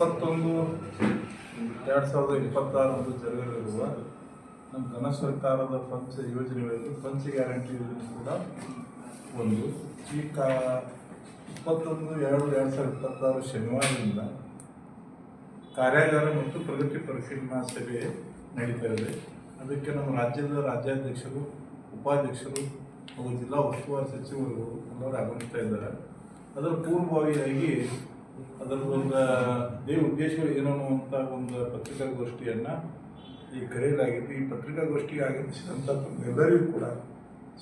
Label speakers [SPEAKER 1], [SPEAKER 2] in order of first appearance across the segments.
[SPEAKER 1] ಇಪ್ಪತ್ತೊಂದು, ಎರಡು ಸಾವಿರದ ಇಪ್ಪತ್ತಾರರಂದು ಜರುಗಲಿರುವ ನಮ್ಮ ಘನ ಸರ್ಕಾರದ ಪಂಚ ಯೋಜನೆಗಳಲ್ಲಿ ಪಂಚ ಗ್ಯಾರಂಟಿ ಯೋಜನೆ ಕೂಡ ಒಂದು. ಈ ಕಾ, ಇಪ್ಪತ್ತೊಂದು, ಎರಡು ಎರಡು ಸಾವಿರದ ಇಪ್ಪತ್ತಾರು ಶನಿವಾರದಿಂದ ಕಾರ್ಯಾಗಾರ ಮತ್ತು ಪ್ರಗತಿ ಪರಿಶೀಲನಾ ಸಭೆ ನಡೀತಾ ಇದೆ. ಅದಕ್ಕೆ ನಮ್ಮ ರಾಜ್ಯದ ರಾಜ್ಯಾಧ್ಯಕ್ಷರು, ಉಪಾಧ್ಯಕ್ಷರು ಹಾಗೂ ಜಿಲ್ಲಾ ಉಸ್ತುವಾರಿ ಸಚಿವರು ಎಲ್ಲರೂ ಆಗಮಿಸ್ತಾ ಇದ್ದಾರೆ. ಅದರ ಪೂರ್ವಭಾವಿಯಾಗಿ ಅದರ ಒಂದು ದೇ ಉದ್ದೇಶಗಳು ಏನೋ ಅನ್ನುವಂಥ ಒಂದು ಪತ್ರಿಕಾಗೋಷ್ಠಿಯನ್ನು ಈ ಕರೆಯಲಾಗಿದ್ದು ಈ ಪತ್ರಿಕಾಗೋಷ್ಠಿಗೆ ಆಗಮಿಸಿದಂಥ ಎಲ್ಲರಿಗೂ ಕೂಡ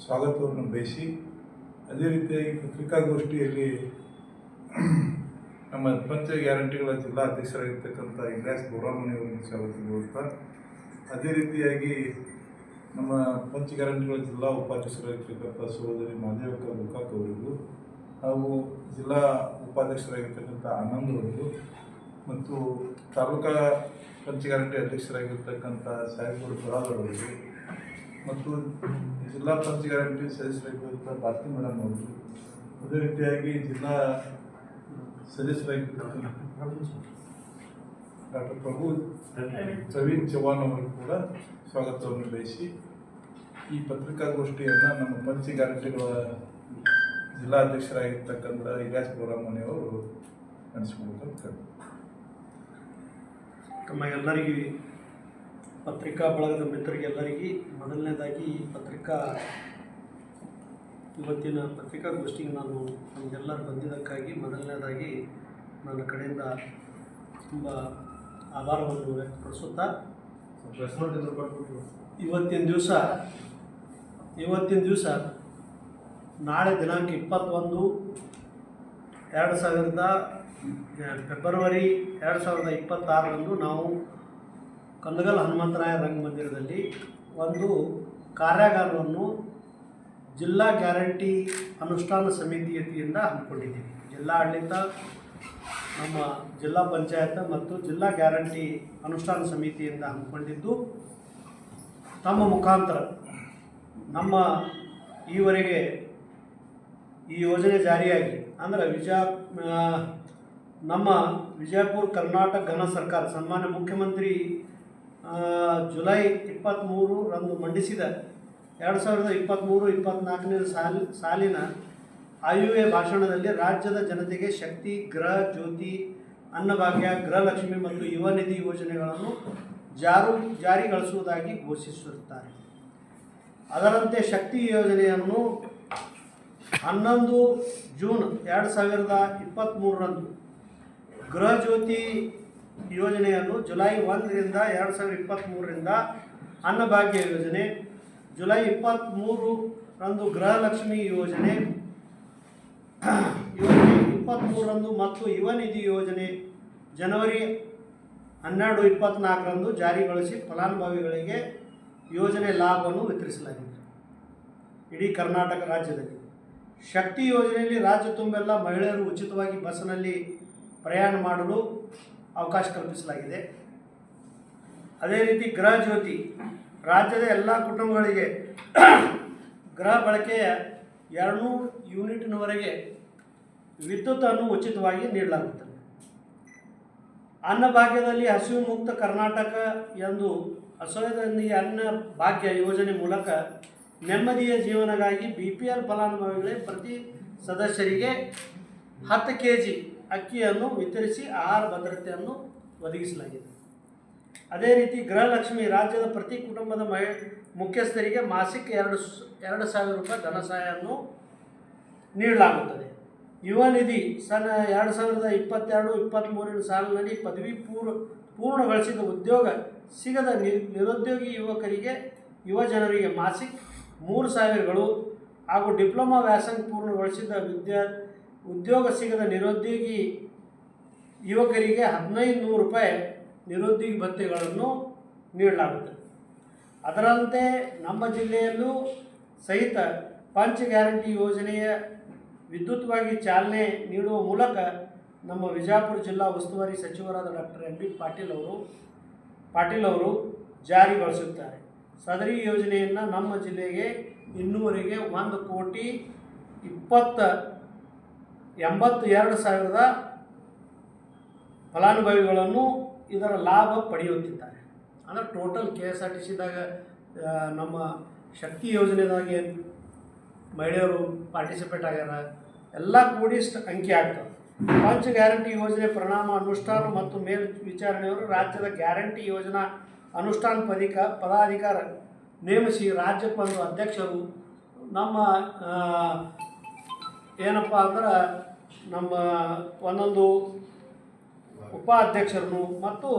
[SPEAKER 1] ಸ್ವಾಗತವನ್ನು ಬಯಸಿ, ಅದೇ ರೀತಿಯಾಗಿ ಪತ್ರಿಕಾಗೋಷ್ಠಿಯಲ್ಲಿ ನಮ್ಮ ಪಂಚ ಗ್ಯಾರಂಟಿಗಳ ಜಿಲ್ಲಾ ಅಧ್ಯಕ್ಷರಾಗಿರ್ತಕ್ಕಂಥ ಇಂಗ್ಲಾಸ್ ಬೋರಾಮಣಿ ಅವರನ್ನು ಸ್ವಾಗತಗೊಳ್ತಾ ಅದೇ ರೀತಿಯಾಗಿ ನಮ್ಮ ಪಂಚ ಗ್ಯಾರಂಟಿಗಳ ಜಿಲ್ಲಾ ಉಪಾಧ್ಯಕ್ಷರಾಗಿರ್ತಕ್ಕಂಥ ಸಹೋದರಿ ಮಾದೇವಕ್ಕ ಗೋಕಾಕ್ ಅವರಿಗೂ ಹಾಗೂ ಜಿಲ್ಲಾ ಉಪಾಧ್ಯಕ್ಷರಾಗಿರ್ತಕ್ಕಂಥ ಆನಂದ್ ಅವರು ಮತ್ತು ತಾಲೂಕಾ ಪಂಚಾಯಿತಿ ಅಧ್ಯಕ್ಷರಾಗಿರ್ತಕ್ಕಂಥ ಸಾಹೇಬರು ಬರಾದರ್ ಅವರಿಗೂ ಮತ್ತು ಜಿಲ್ಲಾ ಪಂಚಾಯಿತಿ ಸದಸ್ಯರಾಗಿರ್ತಕ್ಕಂಥ ಭಾರತಿ ಮೇಡಮ್ ಅವರು ಅದೇ ರೀತಿಯಾಗಿ ಜಿಲ್ಲಾ ಸದಸ್ಯರಾಗಿರ್ತಕ್ಕಂಥ ಡಾಕ್ಟರ್ ಪ್ರಭು ಪ್ರವೀಣ್ ಚೌಹಾನ್ ಅವರು ಕೂಡ ಸ್ವಾಗತವನ್ನು ಬಯಸಿ ಈ ಪತ್ರಿಕಾಗೋಷ್ಠಿಯನ್ನು ನಮ್ಮ ಪಂಚ ಗ್ಯಾರಂಟಿಗಳ ಜಿಲ್ಲಾಧ್ಯಕ್ಷರಾಗಿರ್ತಕ್ಕಂಥ ಇಲಿಯಾಸ್ ಪ್ರೋಗ್ರಾಮನೇ ಅವರು ನಡೆಸ್ಕೊಳ್ತಾರೆ
[SPEAKER 2] ತಮ್ಮ ಎಲ್ಲರಿಗೆ ಪತ್ರಿಕಾ ಬಳಗದ ಮಿತ್ರರಿಗೆಲ್ಲರಿಗೆ ಮೊದಲನೇದಾಗಿ ಈ ಪತ್ರಿಕಾ ಇವತ್ತಿನ ಪತ್ರಿಕಾಗೋಷ್ಠಿಗೆ ನಾನು ನಮಗೆಲ್ಲರೂ ಬಂದಿದ್ದಕ್ಕಾಗಿ ಮೊದಲನೇದಾಗಿ ನನ್ನ ಕಡೆಯಿಂದ ತುಂಬ ಆಭಾರವನ್ನು ವ್ಯಕ್ತಪಡಿಸುತ್ತಾ ಇವತ್ತಿನ ದಿವಸ ಇವತ್ತಿನ ದಿವಸ ನಾಳೆ ದಿನಾಂಕ ಇಪ್ಪತ್ತೊಂದು, ಎರಡು ಸಾವಿರದ ಫೆಬ್ರವರಿ ಎರಡು ಸಾವಿರದ ಇಪ್ಪತ್ತಾರರಂದು ನಾವು ಕಂದಗಲ್ ಹನುಮಂತರಾಯ ರಂಗಮಂದಿರದಲ್ಲಿ ಒಂದು ಕಾರ್ಯಾಗಾರವನ್ನು ಜಿಲ್ಲಾ ಗ್ಯಾರಂಟಿ ಅನುಷ್ಠಾನ ಸಮಿತಿ ವತಿಯಿಂದ ಹಮ್ಮಿಕೊಂಡಿದ್ದೀವಿ. ಜಿಲ್ಲಾ ಆಡಳಿತ, ನಮ್ಮ ಜಿಲ್ಲಾ ಪಂಚಾಯತ್ ಮತ್ತು ಜಿಲ್ಲಾ ಗ್ಯಾರಂಟಿ ಅನುಷ್ಠಾನ ಸಮಿತಿಯಿಂದ ಹಮ್ಮಿಕೊಂಡಿದ್ದು, ತಮ್ಮ ಮುಖಾಂತರ ನಮ್ಮ ಈವರೆಗೆ ಈ ಯೋಜನೆ ಜಾರಿಯಾಗಿ ಅಂದರೆ ವಿಜಯ ನಮ್ಮ ವಿಜಯಪುರ ಕರ್ನಾಟಕ ಘನ ಸರ್ಕಾರ, ಸನ್ಮಾನ್ಯ ಮುಖ್ಯಮಂತ್ರಿ ಜುಲೈ ಇಪ್ಪತ್ತ್ಮೂರರಂದು ಮಂಡಿಸಿದ ಎರಡು ಸಾವಿರದ ಇಪ್ಪತ್ತ್ಮೂರು ಇಪ್ಪತ್ತ್ನಾಲ್ಕನೇ ಸಾಲಿ, ಸಾಲಿನ ಆಯುವೆ ಭಾಷಣದಲ್ಲಿ ರಾಜ್ಯದ ಜನತೆಗೆ ಶಕ್ತಿ ಗೃಹ ಜ್ಯೋತಿ, ಅನ್ನಭಾಗ್ಯ, ಗೃಹಲಕ್ಷ್ಮಿ ಮತ್ತು ಯುವ ನಿಧಿ ಯೋಜನೆಗಳನ್ನು ಜಾರು, ಜಾರಿಗೊಳಿಸುವುದಾಗಿ ಘೋಷಿಸುತ್ತಾರೆ. ಅದರಂತೆ ಶಕ್ತಿ ಯೋಜನೆಯನ್ನು ಹನ್ನೊಂದು ಜೂನ್ ಎರಡು ಸಾವಿರದ ಇಪ್ಪತ್ತ್ಮೂರರಂದು ಗೃಹಜ್ಯೋತಿ ಯೋಜನೆಯನ್ನು ಜುಲೈ ಒಂದರಿಂದ ಎರಡು ಸಾವಿರದ ಇಪ್ಪತ್ತ್ಮೂರರಿಂದ ಅನ್ನಭಾಗ್ಯ ಯೋಜನೆ, ಜುಲೈ ಇಪ್ಪತ್ತ್ಮೂರರಂದು ಗೃಹಲಕ್ಷ್ಮಿ ಯೋಜನೆ ಯೋಜನೆ ಇಪ್ಪತ್ತ್ಮೂರರಂದು ಮತ್ತು ಯುವ ನಿಧಿ ಯೋಜನೆ ಜನವರಿ ಹನ್ನೆರಡು ಇಪ್ಪತ್ತ್ನಾಲ್ಕರಂದು ಜಾರಿಗೊಳಿಸಿ ಫಲಾನುಭವಿಗಳಿಗೆ ಯೋಜನೆ ಲಾಭವನ್ನು ವಿತರಿಸಲಾಗಿದೆ. ಇಡೀ ಕರ್ನಾಟಕ ರಾಜ್ಯದಲ್ಲಿ. ಶಕ್ತಿ ಯೋಜನೆಯಲ್ಲಿ ರಾಜ್ಯ ತುಂಬೆಲ್ಲ ಮಹಿಳೆಯರು ಉಚಿತವಾಗಿ ಬಸ್ನಲ್ಲಿ ಪ್ರಯಾಣ ಮಾಡಲು ಅವಕಾಶ ಕಲ್ಪಿಸಲಾಗಿದೆ. ಅದೇ ರೀತಿ ಗೃಹ ಜ್ಯೋತಿ, ರಾಜ್ಯದ ಎಲ್ಲ ಕುಟುಂಬಗಳಿಗೆ ಗೃಹ ಬಳಕೆಯ ಎರಡುನೂರು ಯೂನಿಟ್ನವರೆಗೆ ವಿದ್ಯುತ್ತನ್ನು ಉಚಿತವಾಗಿ ನೀಡಲಾಗುತ್ತದೆ. ಅನ್ನಭಾಗ್ಯದಲ್ಲಿ ಹಸಿವು ಮುಕ್ತ ಕರ್ನಾಟಕ ಎಂದು ಹಸುವಿನೊಂದಿಗೆ ಅನ್ನ ಭಾಗ್ಯ ಯೋಜನೆ ಮೂಲಕ ನೆಮ್ಮದಿಯ ಜೀವನಗಾಗಿ ಬಿ ಪಿ ಎಲ್ ಫಲಾನುಭವಿಗಳೇ ಪ್ರತಿ ಸದಸ್ಯರಿಗೆ ಹತ್ತು ಕೆ ಜಿ ಅಕ್ಕಿಯನ್ನು ವಿತರಿಸಿ ಆಹಾರ ಭದ್ರತೆಯನ್ನು ಒದಗಿಸಲಾಗಿದೆ. ಅದೇ ರೀತಿ ಗೃಹಲಕ್ಷ್ಮಿ ರಾಜ್ಯದ ಪ್ರತಿ ಕುಟುಂಬದ ಮಹಿ, ಮುಖ್ಯಸ್ಥರಿಗೆ ಮಾಸಿಕ ಎರಡು ಎರಡು ಸಾವಿರ ರೂಪಾಯಿ ಧನ ಸಹಾಯವನ್ನು ನೀಡಲಾಗುತ್ತದೆ. ಯುವ ನಿಧಿ ಸನ್ ಎರಡು ಸಾವಿರದ ಇಪ್ಪತ್ತೆರಡು, ಇಪ್ಪತ್ತ್ಮೂರನೇ ಸಾಲಿನಲ್ಲಿ ಪದವಿ ಪೂರ್ವ ಪೂರ್ಣಗೊಳಿಸಿದ ಉದ್ಯೋಗ ಸಿಗದ ನಿರುದ್ಯೋಗಿ ಯುವಕರಿಗೆ, ಯುವ ಜನರಿಗೆ ಮಾಸಿಕ ಮೂರು ಸಾವಿರಗಳು ಹಾಗೂ ಡಿಪ್ಲೊಮಾ ವ್ಯಾಸಂಗ ಪೂರ್ಣಗೊಳಿಸಿದ ವಿದ್ಯಾ, ಉದ್ಯೋಗ ಸಿಗದ ನಿರುದ್ಯೋಗಿ ಯುವಕರಿಗೆ ಹದಿನೈದು ನೂರು ರೂಪಾಯಿ ನಿರುದ್ಯೋಗಿ ಭತ್ಯೆಗಳನ್ನು ನೀಡಲಾಗುತ್ತದೆ. ಅದರಂತೆ ನಮ್ಮ ಜಿಲ್ಲೆಯಲ್ಲೂ ಸಹಿತ ಪಂಚ ಗ್ಯಾರಂಟಿ ಯೋಜನೆಯ ವಿದ್ಯುತ್ವಾಗಿ ಚಾಲನೆ ನೀಡುವ ಮೂಲಕ ನಮ್ಮ ವಿಜಾಪುರ ಜಿಲ್ಲಾ ಉಸ್ತುವಾರಿ ಸಚಿವರಾದ ಡಾಕ್ಟರ್ ಎಂ ಬಿ ಪಾಟೀಲ್ ಅವರು ಪಾಟೀಲ್ ಅವರು ಜಾರಿಗೊಳಿಸುತ್ತಾರೆ. ಸದರಿ ಯೋಜನೆಯನ್ನು ನಮ್ಮ ಜಿಲ್ಲೆಗೆ ಇನ್ನೂವರೆಗೆ ಒಂದು ಕೋಟಿ ಇಪ್ಪತ್ತ ಎಂಬತ್ತು ಎರಡು ಸಾವಿರದ ಫಲಾನುಭವಿಗಳನ್ನು ಇದರ ಲಾಭ ಪಡೆಯುತ್ತಿದ್ದಾರೆ. ಅಂದರೆ total K S R T ಸಿದಾಗ ನಮ್ಮ ಶಕ್ತಿ ಯೋಜನೆದಾಗ ಮಹಿಳೆಯರು ಪಾರ್ಟಿಸಿಪೇಟ್ ಆಗ್ಯಾರ. ಎಲ್ಲ ಕೂಡಿ ಅಂಕಿ ಆಗ್ತದೆ. ಪಂಚ ಗ್ಯಾರಂಟಿ ಯೋಜನೆ, ಪರಿಣಾಮ, ಅನುಷ್ಠಾನ ಮತ್ತು ಮೇಲ್ ವಿಚಾರಣೆಯವರು ರಾಜ್ಯದ ಗ್ಯಾರಂಟಿ ಯೋಜನಾ ಅನುಷ್ಠಾನ ಪದಿಕ ಪದಾಧಿಕಾರ ನೇಮಿಸಿ ರಾಜ್ಯಕ್ಕೆ ಬಂದು ಅಧ್ಯಕ್ಷರು. ನಮ್ಮ ಏನಪ್ಪ ಅಂದ್ರೆ ನಮ್ಮ ಒಂದೊಂದು ಉಪಾಧ್ಯಕ್ಷರನ್ನು ಮತ್ತು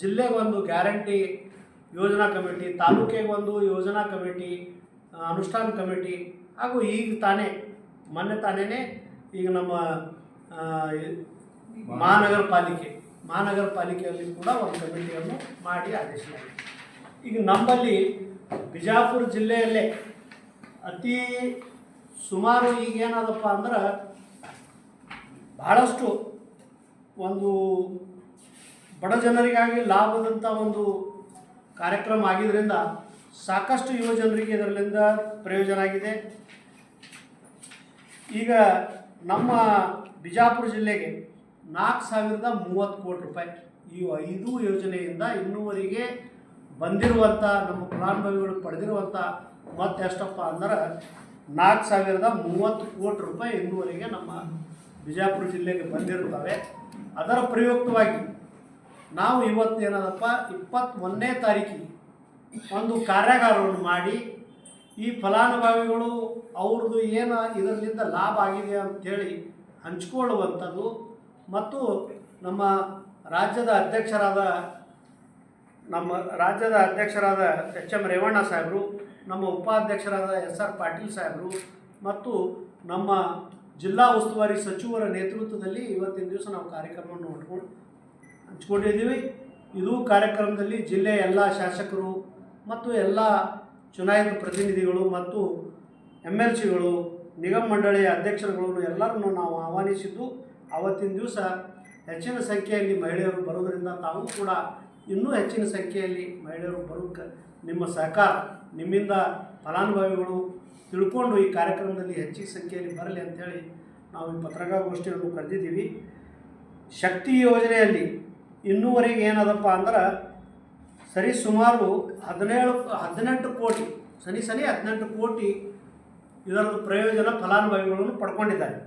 [SPEAKER 2] ಜಿಲ್ಲೆಗೆ ಒಂದು ಗ್ಯಾರಂಟಿ ಯೋಜನಾ ಕಮಿಟಿ, ತಾಲೂಕಿಗೆ ಒಂದು ಯೋಜನಾ ಕಮಿಟಿ ಅನುಷ್ಠಾನ ಕಮಿಟಿ. ಹಾಗೂ ಈಗ ತಾನೇ, ಮೊನ್ನೆ ತಾನೇ ಈಗ ನಮ್ಮ ಮಹಾನಗರ ಪಾಲಿಕೆ. ಮಹಾನಗರ ಪಾಲಿಕೆಯಲ್ಲಿ ಕೂಡ ಒಂದು ಕಮಿಟಿಯನ್ನು ಮಾಡಿ ಆದೇಶಿಸಲಾಗಿದೆ ಈಗ ನಮ್ಮಲ್ಲಿ ಬಿಜಾಪುರ ಜಿಲ್ಲೆಯಲ್ಲೇ ಅತಿ ಸುಮಾರು ಈಗ ಏನಾದಪ್ಪ ಅಂದ್ರೆ ಬಹಳಷ್ಟು ಒಂದು ಬಡ ಜನರಿಗಾಗಿ ಲಾಭದಂಥ ಒಂದು ಕಾರ್ಯಕ್ರಮ ಆಗಿದ್ದರಿಂದ ಸಾಕಷ್ಟು ಯುವ ಜನರಿಗೆ ಇದರಿಂದ ಪ್ರಯೋಜನ ಆಗಿದೆ. ಈಗ ನಮ್ಮ ಬಿಜಾಪುರ ಜಿಲ್ಲೆಗೆ ನಾಲ್ಕು ಸಾವಿರದ ಮೂವತ್ತು ಕೋಟಿ ರೂಪಾಯಿ. ಈ ಐದು ಯೋಜನೆಯಿಂದ ಇನ್ನೂವರೆಗೆ ಬಂದಿರುವಂಥ ನಮ್ಮ ಫಲಾನುಭವಿಗಳು ಪಡೆದಿರುವಂಥ ಮತ್ತೆಷ್ಟಪ್ಪ ಅಂದ್ರೆ ನಾಲ್ಕು ಸಾವಿರದ ಮೂವತ್ತು ಕೋಟಿ ರೂಪಾಯಿ ಇನ್ನೂವರೆಗೆ ನಮ್ಮ ಬಿಜಾಪುರ ಜಿಲ್ಲೆಗೆ ಬಂದಿರುತ್ತವೆ. ಅದರ ಪ್ರಯುಕ್ತವಾಗಿ ನಾವು ಇವತ್ತು ಏನದಪ್ಪ, ಇಪ್ಪತ್ತೊಂದನೇ ತಾರೀಕಿಗೆ ಒಂದು ಕಾರ್ಯಾಗಾರವನ್ನು ಮಾಡಿ, ಈ ಫಲಾನುಭವಿಗಳು ಅವ್ರದ್ದು ಏನು ಇದರಿಂದ ಲಾಭ ಆಗಿದೆ ಅಂತೇಳಿ ಹಂಚ್ಕೊಳ್ಳುವಂಥದ್ದು ಮತ್ತು ನಮ್ಮ ರಾಜ್ಯದ ಅಧ್ಯಕ್ಷರಾದ ನಮ್ಮ ರಾಜ್ಯದ ಅಧ್ಯಕ್ಷರಾದ ಎಚ್ ಎಂ ರೇವಣ್ಣ ಸಾಹೇಬರು, ನಮ್ಮ ಉಪಾಧ್ಯಕ್ಷರಾದ ಎಸ್ ಆರ್ ಪಾಟೀಲ್ ಸಾಹೇಬರು ಮತ್ತು ನಮ್ಮ ಜಿಲ್ಲಾ ಉಸ್ತುವಾರಿ ಸಚಿವರ ನೇತೃತ್ವದಲ್ಲಿ ಇವತ್ತಿನ ದಿವಸ ನಾವು ಕಾರ್ಯಕ್ರಮವನ್ನು ಹೊಂದ್ಕೊಂಡು ಹಂಚ್ಕೊಂಡಿದ್ದೀವಿ. ಇದು ಕಾರ್ಯಕ್ರಮದಲ್ಲಿ ಜಿಲ್ಲೆಯ ಎಲ್ಲ ಶಾಸಕರು ಮತ್ತು ಎಲ್ಲ ಚುನಾಯಿತ ಪ್ರತಿನಿಧಿಗಳು ಮತ್ತು ಎಂ ಎಲ್ ಸಿಗಳು, ನಿಗಮ ಮಂಡಳಿಯ ಅಧ್ಯಕ್ಷರುಗಳನ್ನು ಎಲ್ಲರನ್ನು ನಾವು ಆಹ್ವಾನಿಸಿದ್ದು ಆವತ್ತಿನ ದಿವಸ ಹೆಚ್ಚಿನ ಸಂಖ್ಯೆಯಲ್ಲಿ ಮಹಿಳೆಯರು ಬರೋದರಿಂದ ತಾವು ಕೂಡ ಇನ್ನೂ ಹೆಚ್ಚಿನ ಸಂಖ್ಯೆಯಲ್ಲಿ ಮಹಿಳೆಯರು ಬರೋಕ್ಕೆ ನಿಮ್ಮ ಸಹಕಾರ, ನಿಮ್ಮಿಂದ ಫಲಾನುಭವಿಗಳು ತಿಳ್ಕೊಂಡು ಈ ಕಾರ್ಯಕ್ರಮದಲ್ಲಿ ಹೆಚ್ಚಿನ ಸಂಖ್ಯೆಯಲ್ಲಿ ಬರಲಿ ಅಂಥೇಳಿ ನಾವು ಈ ಪತ್ರಿಕಾಗೋಷ್ಠಿಯನ್ನು ಕರೆದಿದ್ದೀವಿ. ಶಕ್ತಿ ಯೋಜನೆಯಲ್ಲಿ ಇನ್ನೂವರೆಗೆ ಏನದಪ್ಪ ಅಂದ್ರೆ ಸರಿ ಸುಮಾರು ಹದಿನೇಳು, ಹದಿನೆಂಟು ಕೋಟಿ ಸನಿ ಸನಿ ಹದಿನೆಂಟು ಕೋಟಿ ಇದರ ಪ್ರಯೋಜನ ಫಲಾನುಭವಿಗಳನ್ನು ಪಡ್ಕೊಂಡಿದ್ದಾರೆ.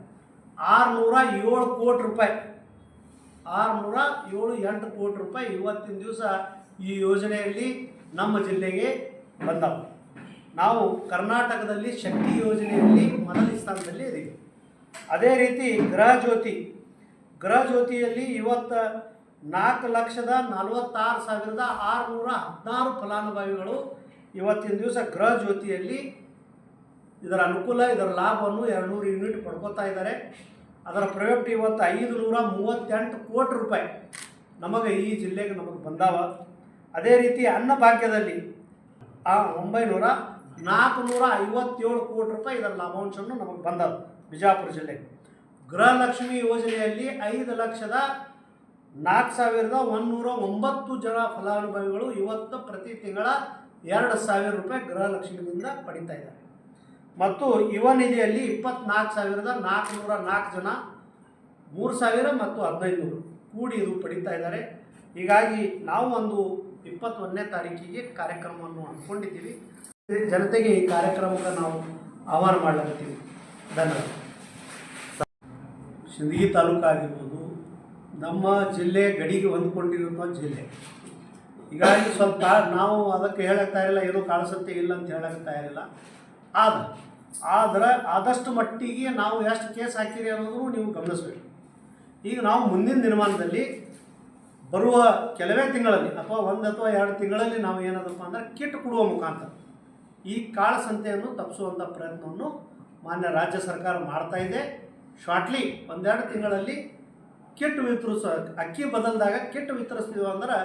[SPEAKER 2] ಆರುನೂರ ಏಳು ಕೋಟಿ ರೂಪಾಯಿ. ಆರುನೂರ ಏಳು, ಎಂಟು ಕೋಟಿ ರೂಪಾಯಿ ಇವತ್ತಿನ ದಿವಸ ಈ ಯೋಜನೆಯಲ್ಲಿ ನಮ್ಮ ಜಿಲ್ಲೆಗೆ ಬಂದವು. ನಾವು ಕರ್ನಾಟಕದಲ್ಲಿ ಶಕ್ತಿ ಯೋಜನೆಯಲ್ಲಿ ಮೊದಲ ಸ್ಥಾನದಲ್ಲಿ ಇದ್ದೀವಿ ಅದೇ ರೀತಿ ಗೃಹ ಜ್ಯೋತಿ. ಗೃಹ ಜ್ಯೋತಿಯಲ್ಲಿ ಇವತ್ತು ನಾಲ್ಕು ಲಕ್ಷದ ನಲವತ್ತಾರು ಸಾವಿರದ ಆರುನೂರ ಹದಿನಾರು ಫಲಾನುಭವಿಗಳು ಇವತ್ತಿನ ದಿವಸ ಗೃಹ ಜ್ಯೋತಿಯಲ್ಲಿ ಇದರ ಅನುಕೂಲ, ಇದರ ಲಾಭವನ್ನು ಎರಡು ನೂರು ಯೂನಿಟ್ ಪಡ್ಕೋತಾ ಇದ್ದಾರೆ. ಅದರ ಪ್ರಯುಕ್ತ ಇವತ್ತು ಐದು ನೂರ ಮೂವತ್ತೆಂಟು ಕೋಟಿ ರೂಪಾಯಿ ನಮಗೆ ಈ ಜಿಲ್ಲೆಗೆ ನಮಗೆ ಬಂದಾವ. ಅದೇ ರೀತಿ ಅನ್ನಭಾಗ್ಯದಲ್ಲಿ ಆ ಒಂಬೈನೂರ ನಾಲ್ಕುನೂರ ಐವತ್ತೇಳು ಕೋಟಿ ರೂಪಾಯಿ ಇದರ ಲಾಭಾಂಶವನ್ನು ನಮಗೆ ಬಂದದ್ದು ಬಿಜಾಪುರ ಜಿಲ್ಲೆಗೆ ಗೃಹಲಕ್ಷ್ಮಿ ಯೋಜನೆಯಲ್ಲಿ ಐದು ಲಕ್ಷದ ನಾಲ್ಕು ಸಾವಿರದ ಒಂದುನೂರ ಒಂಬತ್ತು ಜನ ಫಲಾನುಭವಿಗಳು ಇವತ್ತು ಪ್ರತಿ ತಿಂಗಳ ಎರಡು ಸಾವಿರ ರೂಪಾಯಿ ಗೃಹಲಕ್ಷ್ಮಿಯಿಂದ ಪಡಿತಾ ಇದ್ದಾರೆ. ಮತ್ತು ಯುವ ನಿಧಿಯಲ್ಲಿ ಇಪ್ಪತ್ನಾಲ್ಕು ಸಾವಿರದ ನಾಲ್ಕುನೂರ ನಾಲ್ಕು ಜನ, ಮೂರು ಸಾವಿರ ಮತ್ತು ಹದಿನೈದು ನೂರು ಕೂಡಿ ಇದು ಪಡಿತಾ ಇದ್ದಾರೆ. ಹೀಗಾಗಿ ನಾವು ಒಂದು ಇಪ್ಪತ್ತೊಂದನೇ ತಾರೀಕಿಗೆ ಕಾರ್ಯಕ್ರಮವನ್ನು ಅಂದ್ಕೊಂಡಿದ್ದೀವಿ ಜನತೆಗೆ ಈ ಕಾರ್ಯಕ್ರಮಕ್ಕೆ ನಾವು ಆಹ್ವಾನ ಮಾಡಲಾಗ್ತೀವಿ ಧನ್ಯವಾದ. ಸಿಂದಗಿ ತಾಲೂಕು ಆಗಿರ್ಬೋದು, ನಮ್ಮ ಜಿಲ್ಲೆ ಗಡಿಗೆ ಹೊಂದ್ಕೊಂಡಿರುವಂಥ ಜಿಲ್ಲೆ. ಹೀಗಾಗಿ ಸ್ವಲ್ಪ ನಾವು ಅದಕ್ಕೆ ಹೇಳಕ್ಕೆ ತಯಾರಿಲ್ಲ, ಏನೂ ಕಾಣಿಸುತ್ತೆ ಇಲ್ಲ ಅಂತ ಹೇಳಕ್ಕೆ ಇರಲಿಲ್ಲ ಆದ ಆದ್ರೆ ಆದಷ್ಟು ಮಟ್ಟಿಗೆ ನಾವು ಎಷ್ಟು ಕೇಸ್ ಹಾಕಿರಿ ಅನ್ನೋದನ್ನು ನೀವು ಗಮನಿಸಬೇಕು. ಈಗ ನಾವು ಮುಂದಿನ ದಿನಮಾನದಲ್ಲಿ ಬರುವ ಕೆಲವೇ ತಿಂಗಳಲ್ಲಿ ಅಥವಾ ಒಂದು ಅಥವಾ ಎರಡು ತಿಂಗಳಲ್ಲಿ ನಾವು ಏನದಪ್ಪ ಅಂದ್ರೆ ಕಿಟ್ ಕೊಡುವ ಮುಖಾಂತರ ಈ ಕಾಳಸಂತೆಯನ್ನು ತಪ್ಪಿಸುವಂಥ ಪ್ರಯತ್ನವನ್ನು ಮಾನ್ಯ ರಾಜ್ಯ ಸರ್ಕಾರ ಮಾಡ್ತಾ ಇದೆ. ಶಾರ್ಟ್ಲಿ ಒಂದೆರಡು ತಿಂಗಳಲ್ಲಿ ಕಿಟ್ ವಿತರಿಸ, ಅಕ್ಕಿ ಬದಲ್ದಾಗ ಕಿಟ್ ವಿತರಿಸ್ತೀವಿ ಅಂದ್ರೆ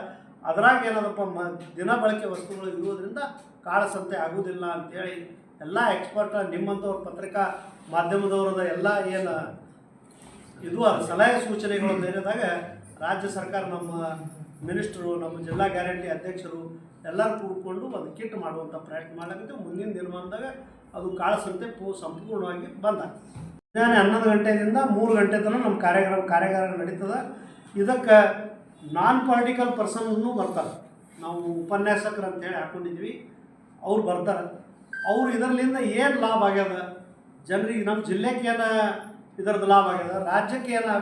[SPEAKER 2] ಅದ್ರಾಗ ಏನದಪ್ಪ ಮ ದಿನ ಬಳಕೆ ವಸ್ತುಗಳು ಇರುವುದರಿಂದ ಕಾಳು ಸಂತೆ ಆಗುವುದಿಲ್ಲ ಅಂತೇಳಿ ಎಲ್ಲ ಎಕ್ಸ್ಪರ್ಟ್ ನಿಮ್ಮಂಥವ್ರ ಪತ್ರಿಕಾ ಮಾಧ್ಯಮದವ್ರದ ಎಲ್ಲ ಏನು ಇದು ಅದು, ಸಲಹೆ ಸೂಚನೆಗಳು ಮೇರೆದಾಗ ರಾಜ್ಯ ಸರ್ಕಾರ ನಮ್ಮ ಮಿನಿಸ್ಟ್ರು ನಮ್ಮ ಜಿಲ್ಲಾ ಗ್ಯಾರಂಟಿ ಅಧ್ಯಕ್ಷರು ಎಲ್ಲರೂ ಕೂಡಿಕೊಂಡು ಒಂದು ಕಿಟ್ ಮಾಡುವಂಥ ಪ್ರಯತ್ನ ಮಾಡಲಾಗುತ್ತೆ ಮುಂದಿನ ದಿನಮಾನದಾಗ ಅದು ಕಾಳಸಂತೆ ಪೂ ಸಂಪೂರ್ಣವಾಗಿ ಬಂದ. ಮುಂಜಾನೆ ಹನ್ನೊಂದು ಗಂಟೆಯಿಂದ ಮೂರು ಗಂಟೆ ತನಕ ನಮ್ಮ ಕಾರ್ಯಕ್ರಮ ಕಾರ್ಯಾಗಾರ ನಡೀತದೆ. ಇದಕ್ಕೆ ನಾನ್ ಪೊಲಿಟಿಕಲ್ ಪರ್ಸನ್ನು ಬರ್ತಾರೆ. ನಾವು ಉಪನ್ಯಾಸಕರು ಅಂತೇಳಿ ಹಾಕ್ಕೊಂಡಿದ್ವಿ ಅವ್ರು ಬರ್ತಾರೆ. ಅವ್ರು ಇದರಲ್ಲಿಂದ ಏನು ಲಾಭ ಆಗ್ಯದ? ಜನರಿಗೆ ನಮ್ಮ ಜಿಲ್ಲೆಗೆ ಏನು ಇದರದ್ದು ಲಾಭ ಆಗ್ಯದ? ರಾಜ್ಯಕ್ಕೆ ಏನು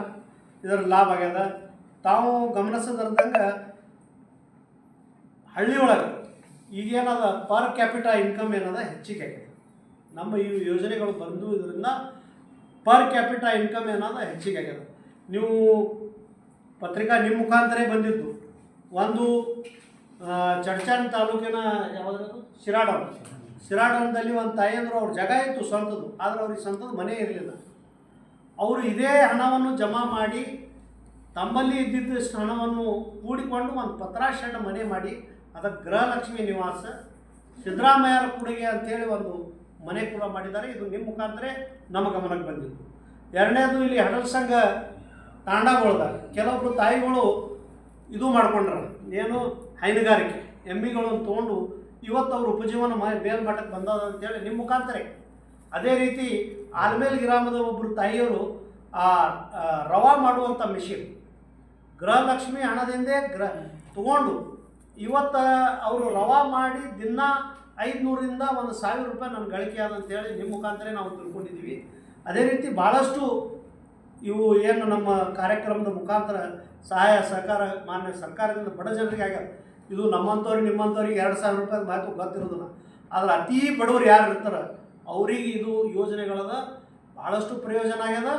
[SPEAKER 2] ಇದರ ಲಾಭ ಆಗ್ಯದ? ತಾವು ಗಮನಿಸದಂಗೆ ಹಳ್ಳಿ ಒಳಗೆ ಈಗೇನದ ಪರ್ ಕ್ಯಾಪಿಟಾ ಇನ್ಕಮ್ ಏನದ? ಹೆಚ್ಚಿಗೆ ಆಗ್ಯದ. ನಮ್ಮ ಈ ಯೋಜನೆಗಳು ಬಂದು ಇದರಿಂದ ಪರ್ ಕ್ಯಾಪಿಟಾ ಇನ್ಕಮ್ ಏನದ? ಹೆಚ್ಚಿಗೆ ಆಗ್ಯದ. ನೀವು ಪತ್ರಿಕಾ ನಿಮ್ಮ ಮುಖಾಂತರ ಬಂದಿದ್ದು. ಒಂದು ಚಡ್ಚಾನ್ ತಾಲೂಕಿನ ಯಾವುದಾದ್ರು ಶಿರಾಡಂ ಶಿರಾಡಂದಲ್ಲಿ ಒಂದು ತಾಯಿಯಂದ್ರು ಅವ್ರ ಜಾಗ ಇತ್ತು ಸ್ವಂತದ್ದು. ಆದರೆ ಅವ್ರಿಗೆ ಸ್ವಂತದ ಮನೆ ಇರಲಿಲ್ಲ. ಅವರು ಇದೇ ಹಣವನ್ನು ಜಮಾ ಮಾಡಿ ತಮ್ಮಲ್ಲಿ ಇದ್ದಿದ್ದಷ್ಟು ಹಣವನ್ನು ಕೂಡಿಕೊಂಡು ಒಂದು ಪತ್ರ ಶೆಡ್ ಮನೆ ಮಾಡಿ, ಅದಕ್ಕೆ ಗೃಹಲಕ್ಷ್ಮಿ ನಿವಾಸ, ಸಿದ್ದರಾಮಯ್ಯರ ಕೊಡುಗೆ ಅಂತೇಳಿ ಒಂದು ಮನೆ ಕೂಡ ಮಾಡಿದ್ದಾರೆ. ಇದು ನಿಮ್ಮ ಮುಖಾಂತರ ನಮ್ಮ ಗಮನಕ್ಕೆ ಬಂದಿತ್ತು ಎರಡನೇದು ಇಲ್ಲಿ ಹಡಲ್ ಸಂಘ ತಾಂಡಗಳದಾಗ ಕೆಲವೊಬ್ಬರು ತಾಯಿಗಳು ಇದು ಮಾಡ್ಕೊಂಡ್ರ. ಏನು ಹೈನುಗಾರಿಕೆ, ಎಮ್ಮಿಗಳನ್ನು ತೊಗೊಂಡು ಇವತ್ತು ಅವ್ರ ಉಪಜೀವನ ಮೇಲ್ಮಟ್ಟಕ್ಕೆ ಬಂದದ ಅಂತೇಳಿ ನಿಮ್ಮ ಮುಖಾಂತರ. ಅದೇ ರೀತಿ ಆಲ್ಮೇಲ್ ಗ್ರಾಮದ ಒಬ್ಬರು ತಾಯಿಯವರು, ಆ ರವಾ ಮಾಡುವಂಥ ಮಿಷಿನ್ ಗೃಹಲಕ್ಷ್ಮಿ ಹಣದಿಂದೇ ಗ್ರ, ತಗೊಂಡು ಇವತ್ತು ಅವರು ರವಾ ಮಾಡಿ ದಿನ ಐದುನೂರಿಂದ ಒಂದು ಸಾವಿರ ರೂಪಾಯಿ ನನ್ನ ಗಳಿಕೆ ಆದ ಅಂತೇಳಿ ನಿಮ್ಮ ಮುಖಾಂತರ ನಾವು ತಿಳ್ಕೊಂಡಿದ್ದೀವಿ. ಅದೇ ರೀತಿ ಭಾಳಷ್ಟು ಇವು ಏನು ನಮ್ಮ ಕಾರ್ಯಕ್ರಮದ ಮುಖಾಂತರ ಸಹಾಯ ಸಹಕಾರ ಮಾನ್ಯ ಸರ್ಕಾರದಿಂದ ಬಡ ಜನರಿಗೆ ಆಗ್ಯದ. ಇದು ನಮ್ಮಂಥವ್ರಿಗೆ ನಿಮ್ಮಂಥವ್ರಿಗೆ ಎರಡು ಸಾವಿರ ರೂಪಾಯಿ ಮಾತು ಗೊತ್ತಿರೋದಿಲ್ಲ. ಆದ್ರೆ ಅತಿ ಬಡವರು ಯಾರು ಇರ್ತಾರೆ? ಅವರಿಗೆ ಇದು ಯೋಜನೆಗಳದ ಭಾಳಷ್ಟು ಪ್ರಯೋಜನ ಆಗ್ಯದ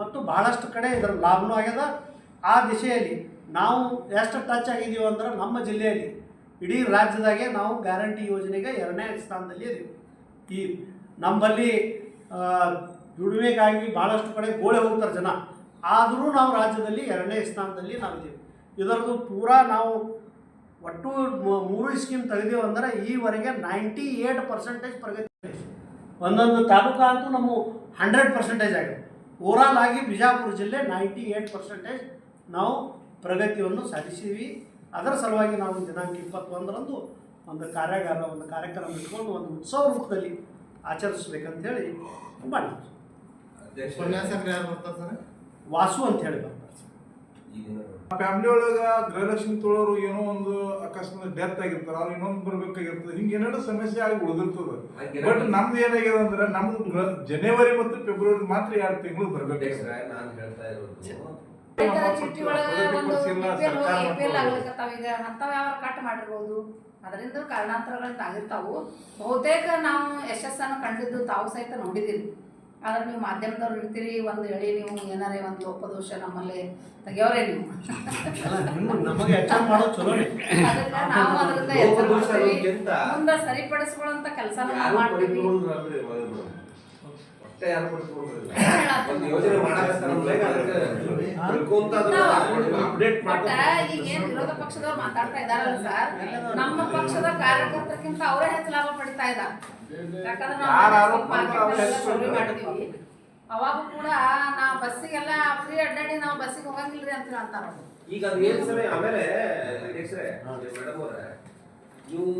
[SPEAKER 2] ಮತ್ತು ಭಾಳಷ್ಟು ಕಡೆ ಇದರ ಲಾಭನೂ ಆಗ್ಯದ. ಆ ದಿಶೆಯಲ್ಲಿ ನಾವು ಎಷ್ಟು ಟಚ್ ಆಗಿದ್ದೀವಿ ಅಂದ್ರೆ ನಮ್ಮ ಜಿಲ್ಲೆಯಲ್ಲಿ ಇಡೀ ರಾಜ್ಯದಾಗೆ ನಾವು ಗ್ಯಾರಂಟಿ ಯೋಜನೆಗೆ ಎರಡನೇ ಸ್ಥಾನದಲ್ಲಿ ಇದೀವಿ. ಈ ನಮ್ಮಲ್ಲಿ ದುಡಿಮೆಗಾಗಿ ಭಾಳಷ್ಟು ಕಡೆ ಗೋಳೆ ಹೋಗ್ತಾರೆ ಜನ. ಆದರೂ ನಾವು ರಾಜ್ಯದಲ್ಲಿ ಎರಡನೇ ಸ್ಥಾನದಲ್ಲಿ ನಾವಿದ್ದೀವಿ. ಇದರದ್ದು ಪೂರಾ ನಾವು ಒಟ್ಟು ಮೂರು ಸ್ಕೀಮ್ ತೆಗೆದೀವಿ ಅಂದ್ರೆ ಈವರೆಗೆ ನೈಂಟಿ ಏಟ್ ಪರ್ಸೆಂಟೇಜ್ ಪ್ರಗತಿ ಒಂದೊಂದು ತಾಲೂಕು ಅಂತೂ ನಮ್ಮ ಹಂಡ್ರೆಡ್ ಪರ್ಸೆಂಟೇಜ್ ಆಗಿದೆ. ಓವರಾಲ್ ಆಗಿ ಬಿಜಾಪುರ ಜಿಲ್ಲೆ ನೈಂಟಿ ಏಟ್ ಪರ್ಸೆಂಟೇಜ್ ನಾವು ಪ್ರಗತಿಯನ್ನು ಸಾಧಿಸಿದ್ವಿ. ಅದರ ಸಲುವಾಗಿ ನಾವು ದಿನಾಂಕ ಇಪ್ಪತ್ತೊಂದರಂದು ಒಂದು ಕಾರ್ಯಾಗಾರ ಒಂದು ಕಾರ್ಯಕ್ರಮ ಇಟ್ಕೊಂಡು ಒಂದು ಉತ್ಸವ ರೂಪದಲ್ಲಿ ಮಾಡಿದ್ವಿ
[SPEAKER 3] ಯಾರು ಬರ್ತಾರೆ ಸರ್?
[SPEAKER 2] ವಾಸು ಅಂತ ಹೇಳಿ ಬರ್ತಾರೆ.
[SPEAKER 1] ಫ್ಯಾಮಿಲಿ ಒಳಗ ಗೃಹಲಕ್ಷ್ಮಿ ತೊಳೋರು ಏನೋ ಒಂದು ಅಕಸ್ಮಾತ್ ಡೆತ್ ಆಗಿರ್ತಾರ ಅವ್ರು ಇನ್ನೊಂದು ಬರ್ಬೇಕಾಗಿರ್ತದೆ ಹಿಂಗೆ ಏನೇನೋ ಸಮಸ್ಯೆ ಆಗಿ ಉಳಿದಿರ್ತದ. ಬಟ್ ನಮ್ದು ಏನಾಗ್ಯದ ಅಂದ್ರೆ ನಮ್ದು ಜನವರಿ ಮತ್ತು ಫೆಬ್ರವರಿ ಮಾತ್ರ ಎರಡು ತಿಂಗಳು ಬರ್ಬೇಕು.
[SPEAKER 4] ನಾನು ಹೇಳ್ತಾ ಇರೋದು.
[SPEAKER 5] ಕಟ್ ಮಾಡಿರ್ಬೋದು. ಅದರಿಂದ ಕಾರಣಾಂತರಗಳಿಂದ ಆಗಿರ್ತಾವು ಬಹುತೇಕ ನಾವು ಯಶಸ್ಸನ್ನು ಕಂಡಿದ್ದು ತಾವು ಸಹಿತ ನೋಡಿದ್ದೀರಿ ಆದ್ರೆ ನೀವು ಮಾಧ್ಯಮದವ್ರು ಇರ್ತೀರಿ ಒಂದು ಹೇಳಿ ನೀವು ಏನಾರೇ ಒಂದು ಲೋಪದೋಷ ನಮ್ಮಲ್ಲಿ ತೆಗೆಯೋರೇ ನೀವು. ಅದಕ್ಕೆ ನಾವು ಅದರಿಂದ ಮುಂದೆ ಸರಿಪಡಿಸ್ಕೊಳ್ಳೋಂಥ ಕೆಲಸ ಮಾಡ್ತೀವಿ. ವಿರೋಧ ಪಕ್ಷದವ್ರು ಮಾತಾಡ್ತಾ ಇದಾರಲ್ಲ ಸರ್ ನಮ್ಮ ಪಕ್ಷದ ಕಾರ್ಯಕರ್ತರಿಗಿಂತ ಅವರೇ ಹೆಚ್ಚು ಲಾಭ ಪಡಿತಾ ಇದ್ದಾರೆ. ಅವಾಗ ಕೂಡ ನಾವು ಬಸ್ಸಿಗೆಲ್ಲ ಫ್ರೀ ಅಡ್ಡಾಡಿ ನಾವು ಬಸ್ಸಿಗೆ ಹೋಗಂಗಿಲ್ರಿ ಅಂತ ಅಂತಾರ
[SPEAKER 4] ಈಗ ಅದು ಏನ್ ಸಮಯ ಆಮೇಲೆ ಮೇಡಮ್ ಅವ್ರೆ ನೀವು